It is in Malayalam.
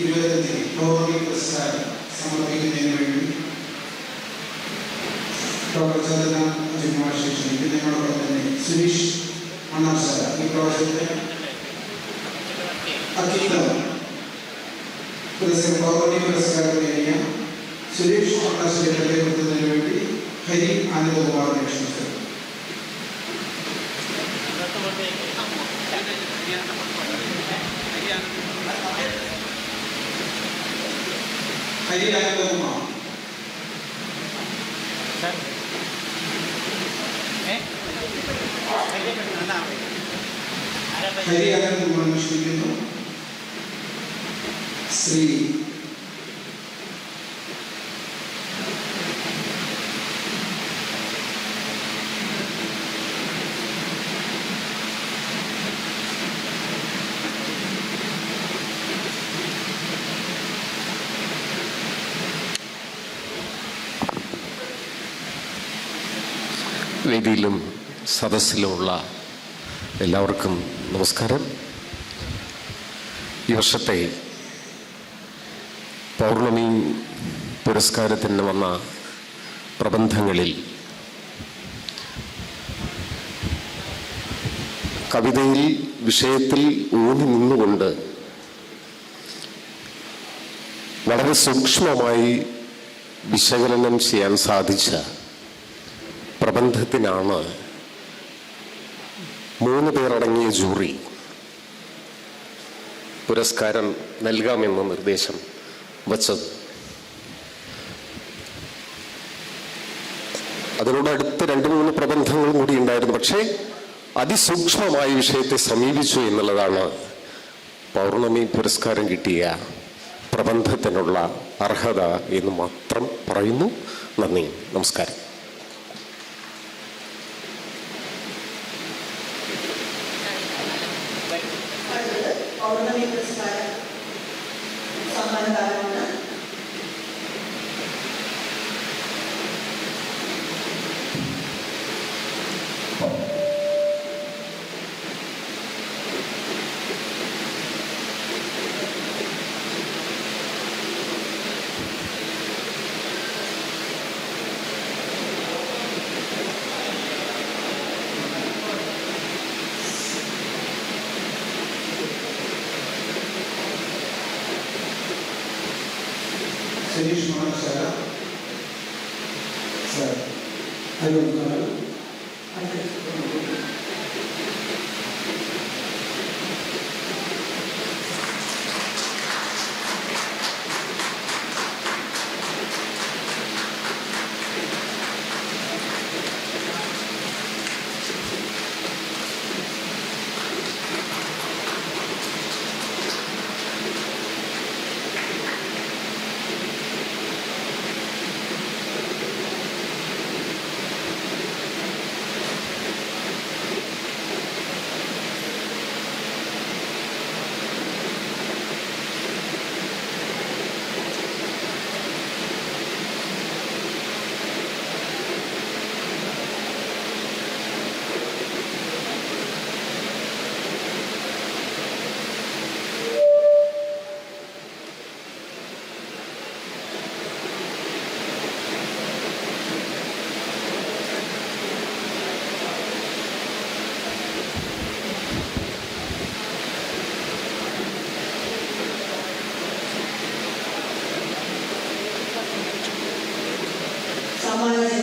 ഇരുപത്തഞ്ചിന് ഗൗരവ പുരസ്കാരം സമർപ്പിക്കുന്നതിന് വേണ്ടി ഡോക്ടർ ചന്ദന അജിമാർ ക്ഷണിക്കുന്നു ഞങ്ങളോടൊപ്പം തന്നെ സുനീഷ് മണ്ണാർശാല ഈ പ്രാവശ്യത്തെ അത്യുത്തമ പുരസ്കാരം ഗൗരവ പുരസ്കാരം നേടിയ സുരേഷ് മണ്ണാർശാലയെ പരിചയപ്പെടുത്തുന്നതിന് വേണ്ടി ഹരി ആനന്ദകുമാറിനെ ക്ഷണിച്ചു ഹരി ആനന്ദകുമാർ ഹരി ആനന്ദകുമാറിനെ ക്ഷണിക്കുന്നു ശ്രീ വേദിയിലും സദസ്സിലുമുള്ള എല്ലാവർക്കും നമസ്കാരം. ഈ വർഷത്തെ പൗർണമി പുരസ്കാരത്തിന് വന്ന പ്രബന്ധങ്ങളിൽ കവിതയിൽ വിഷയത്തിൽ ഊന്നി നിന്നുകൊണ്ട് വളരെ സൂക്ഷ്മമായി വിശകലനം ചെയ്യാൻ സാധിച്ച പ്രബന്ധത്തിനാണ് മൂന്ന് പേരടങ്ങിയ ജൂറി പുരസ്കാരം നൽകാമെന്ന നിർദ്ദേശം വച്ചത്. അതിനോട് അടുത്ത് രണ്ട് മൂന്ന് പ്രബന്ധങ്ങളും കൂടി ഉണ്ടായിരുന്നു. പക്ഷേ അതിസൂക്ഷ്മമായ വിഷയത്തെ സമീപിച്ചു എന്നുള്ളതാണ് പൗർണമി പുരസ്കാരം കിട്ടിയ പ്രബന്ധത്തിനുള്ള അർഹത എന്ന് മാത്രം പറയുന്നു. നന്ദി. നമസ്കാരം. പൗർണമി പുരസ്കാരം സമ്മാനദാനമാണ് സുനീഷ് മണ്ണാർശാല സർ അനുഭവം അടുത്തത്